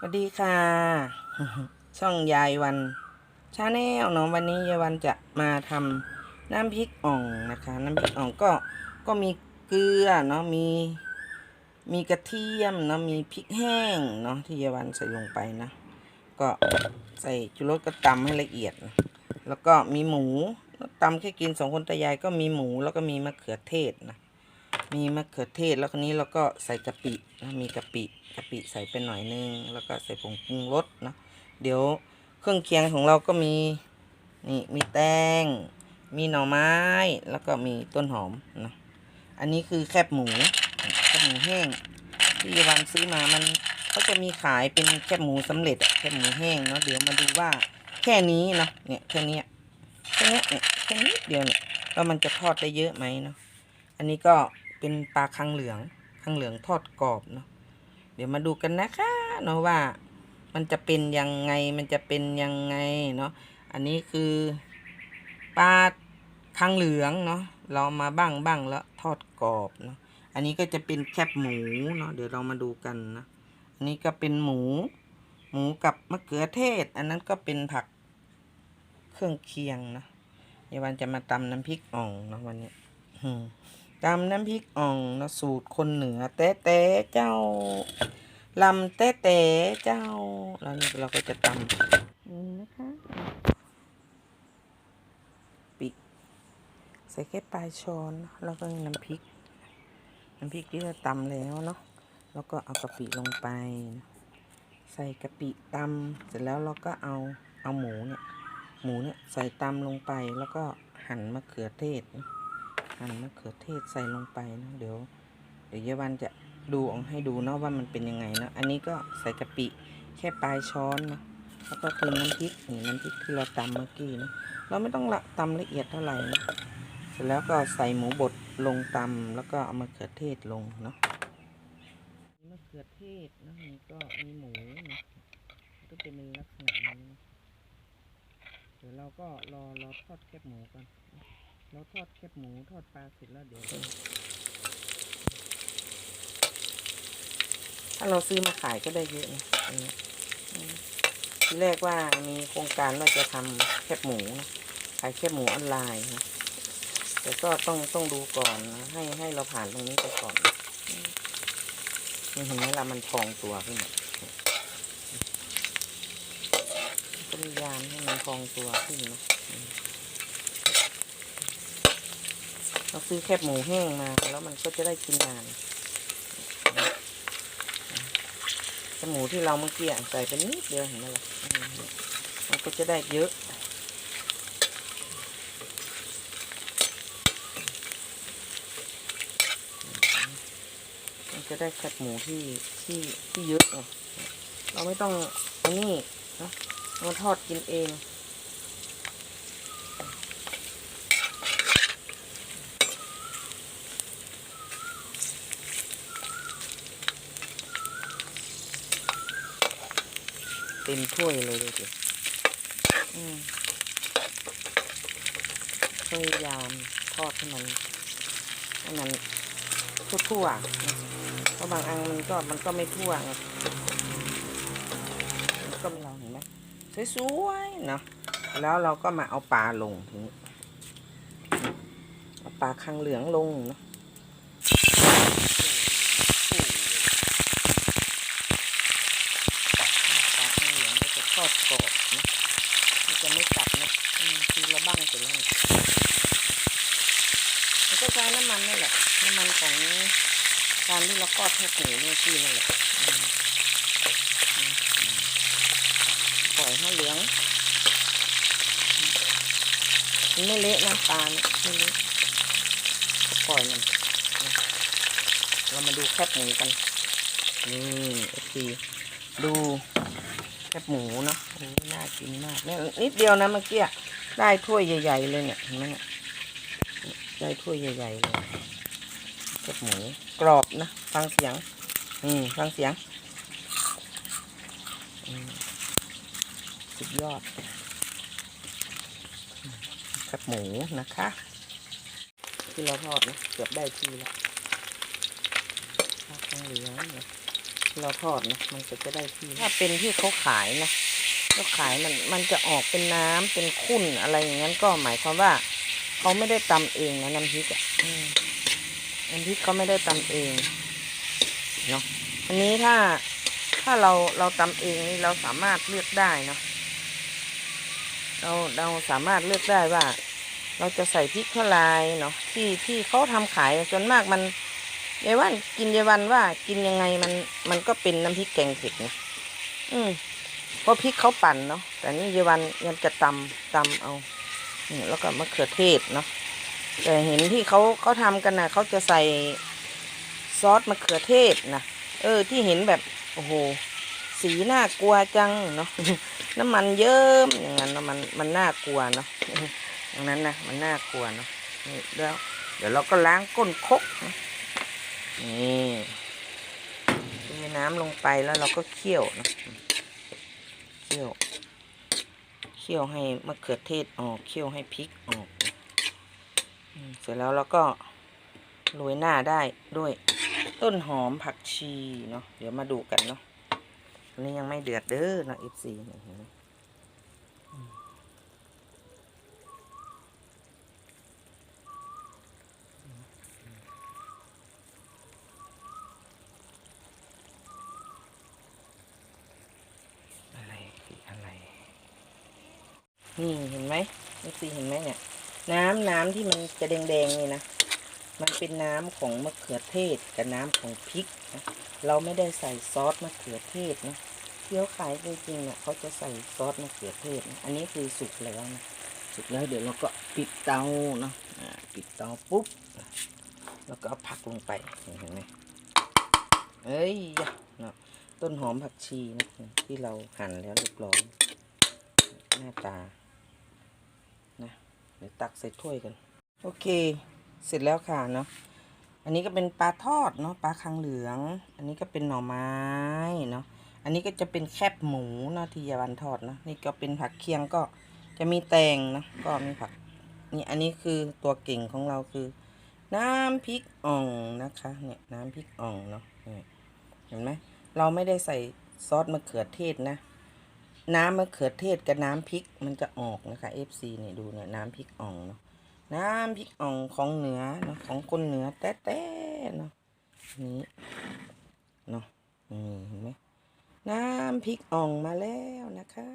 สวัสดีค่ะ ช่องยายวันชาแนลเนาะวันนี้ยายวันจะมาทำน้ำพริกอ่องนะคะ น้ำพริกอ่องก็ก็มีเกลือเนาะมีมีกระเทียมเนาะมีพริกแห้งเนาะที่ยายวันใส่ลงไปนะก็ใส่จุรสก็ตำให้ละเอียด แล้วก็มีหมูตำแค่กินสองคนตายายก็มีหมูแล้วก็มีมะเขือเทศนะมีมะเขือเทศแล้วคนนี้เราก็ใส่กะปินะมีกะปิ กะปิใส่ไปหน่อยนึง แล้วก็ใส่ผงปรุงรสนะ เดี๋ยวเครื่องเคียงของเราก็มีนี่มีแตง มีหน่อไม้ แล้วก็มีต้นหอมนะอันนี้คือแคบหมูแคบหมูแห้ง ที่ยวันซื้อมามันเขาจะมีขายเป็นแคบหมูสำเร็จแคบหมูแห้งเนาะเดี๋ยวมาดูว่าแค่นี้เนาะเนี่ยแค่นี้แค่นี้เนี่ยแค่นี้เดียวเนี่ยแล้วมันจะทอดได้เยอะไหมเนาะอันนี้ก็เป็นปลาคังเหลืองคังเหลืองทอดกรอบเนาะ เดี๋ยวมาดูกันนะคะเนาะว่ามันจะเป็นยังไงมันจะเป็นยังไงเนาะอันนี้คือปลาคังเหลืองเนาะเรามาบ้างบ้างแล้วทอดกรอบเนาะอันนี้ก็จะเป็นแคบหมูเนาะเดี๋ยวเรามาดูกันนะอันนี้ก็เป็นหมู หมูกับมะเขือเทศ อันนั้นก็เป็นผักเครื่องเคียงนะเดี๋ยววันจะมาตำน้ำพริกอ่องเนาะวันนี้อืม ตำน้ำพริกอ่องนะสูตรคนเหนือแต้แต้เจ้าลำแต้แต้เจ้า แล้วนี่เราก็จะตำนี่นะคะปิกใส่แค่ปลายช้อนแล้วก็น้ำพริก น้ำพริกที่เราตำแล้วเนาะแล้วก็เอากะปิลงไป ใส่กะปิตำเสร็จแล้วเราก็เอาเอาหมูเนี่ยหมูเนี่ยใส่ตำลงไปแล้วก็หั่นมะเขือเทศนะ หั่นมะเขือเทศใส่ลงไปนะเดี๋ยว เดี๋ยวยายวันจะดูออกให้ดูเนาะว่ามันเป็นยังไงเนาะอันนี้ก็ใส่กะปิแค่ปลายช้อนนะแล้วก็คือน้ำพริกนี่น้ำพริกที่เราตำเมื่อกี้นะเราไม่ต้องละตำละเอียดเท่าไหร่นะเสร็จแล้วก็ใส่หมูบดลงตำแล้วก็เอามะเขือเทศลงเนาะมะเขือเทศนะนี่ก็มีหมูนะก็จะเป็นลักษณะนี้นะเดี๋ยวเราก็รอรอทอดแคบหมูก่อน เราทอดแคบหมูทอดปลาเสร็จแล้วเดี๋ยวถ้าเราซื้อมาขายก็ได้เยอะนะอันนี้ทีแรกว่ามีโครงการว่าจะทำแคบหมูนะขายแคบหมูออนไลน์นะแต่ก็ต้องต้องดูก่อนนะให้ให้เราผ่านตรงนี้ไปก่อนนี่เห็นไหมล่ะมันพองตัวขึ้นมาพยายามให้มันพองตัวขึ้นนะ เราซื้อแคบหมูแห้งมา แล้วมันก็จะได้กินนานแคบหมูที่เราเมื่อกี้ใส่ไปนิดเดียวเห็นไหมล่ะมันก็จะได้เยอะมันจะได้แคบหมูที่ที่ที่เยอะไงเราไม่ต้องอันนี้นะมาทอดกินเอง เต็มถ้วยเลยดูดิพยายามทอดให้มันให้มันทั่วๆเพราะบางอันมันก็มันก็ไม่ทั่วไงก็ไม่เราเห็นไหมสวยๆเนาะแล้วเราก็มาเอาปลาลงทีนี้เอาปลาคังเหลืองลงเนาะ ปลาข้างเหลืองก็จะทอดกรอบนะมันจะไม่กัดนะอืมทีละบ้างเสร็จแล้วเนี่ยมั น้ำมันนี่แหละ น้ำมันของการที่เราทอดแคบหมูเนี่ยที่นั่นแหละปล่อยให้เหลืองมันไม่เละนะปลาเนี่ยไม่เละปล่อยมันเรามาดูแคบหมูกันนี่โอเคดูแคบหมูเนาะอ้ยน่ากินมากเนี่ยนิดเดียวนะเมื่อกี้ได้ถ้วยใหญ่ ๆ เลยเนี่ยเห็นไหมเนี่ย ได้ถ้วยใหญ่ๆเลยแคบหมูกรอบนะ ฟังเสียง อืม ฟังเสียงอืมสุดยอดแคบหมูนะคะ ที่เราทอดนะ เกือบได้ที่แล้วข้าวเหลืองเนี่ยเเราทอดนะมันก็จะได้ที่ ถ้าเป็นที่เขาขายนะเขาขายมันมันจะออกเป็นน้ำเป็นขุ่นอะไรอย่างนั้นก็หมายความว่า เขาไม่ได้ตำเองนะน้ำพริกอะน้ำพริกเขาไม่ได้ตำเองเนาะอันนี้ถ้าถ้าเราเราตำเองนี่เราสามารถเลือกได้เนาะเราเราสามารถเลือกได้ว่า เราจะใส่พริกเท่าไรเนาะที่ที่เขาทำขายส่วนมากมันยายวันกินยายวันว่ากินยังไงมันมันก็เป็นน้ำพริกแกงเผ็ดนะอืมเพราะพริกเขาปั่นเนาะแต่นี่ยายวันยังจะตำตำเอา แล้วก็มะเขือเทศเนาะแต่เห็นที่เขาเขาทำกันนะเขาจะใส่ซอสมะเขือเทศนะเออ ที่เห็นแบบโอ้โหสีน่ากลัวจังเนาะน้ำมันเยิ้มอย่างนั้นนาะมันมันน่ากลัวเนาะดังนั้นนะมันน่ากลัวเนาะนี่แล้วเดี๋ยวเราก็ล้างก้นคกนะนี่เทน้ำลงไปแล้วเราก็เคี่ยวนะเคี่ยว คี่ยวให้มะเขือเทศออกเคี่ยวให้พริกออกเสร็จแล้วเราก็โรยหน้าได้ด้วยต้นหอมผักชีเนาะเดี๋ยวมาดูกันเนาะอันนี้ยังไม่เดือดเด้อนะ FC เนี่ยเห็นไหม อะไรคืออะไร นี่เห็นไหมนี่สีเห็นไหมเนี่ย น้ำน้ำที่มันจะแดงๆนี่นะ มันเป็นน้ำของมะเขือเทศกับน้ำของพริกนะเราไม่ได้ใส่ซอสมะเขือเทศนะเที่เขาขายจริงๆเนี่ยเขาจะใส่ซอสมะเขือเทศนะอันนี้คือสุกแล้วนะสุกแล้วเดี๋ยวเราก็ปิดเตาเนาะปิดเตาปุ๊บแล้วก็เอาผักลงไปเห็นไหมเอ้ยเนาะต้นหอมผักชีนะที่เราหั่นแล้วเรียบร้อยหน้าตา เดี๋ยวตักใส่ถ้วยกัน โอเค เสร็จแล้วค่ะเนาะอันนี้ก็เป็นปลาทอดเนาะปลาคังเหลือง อันนี้ก็เป็นหน่อไม้เนาะอันนี้ก็จะเป็นแคบหมูเนาะที่ยาวันทอดเนาะนี่ก็เป็นผักเคียงก็จะมีแตงเนาะก็มีผักนี่อันนี้คือตัวเก่งของเราคือ น้ำพริกอ่องนะคะเนี่ยน้ำพริกอ่องเนาะเห็นไหมเราไม่ได้ใส่ซอสมะเขือเทศนะ น้ำมะเขือเทศกับน้ำพริกมันจะออกนะคะ FC เนี่ยดูเนี่ยน้ำพริกอ่องเนาะน้ำพริกอ่องของเหนือเนาะของคนเหนือแต้ๆเนาะนี้เนาะนี่เห็นไหมน้ำพริกอ่องมาแล้วนะคะ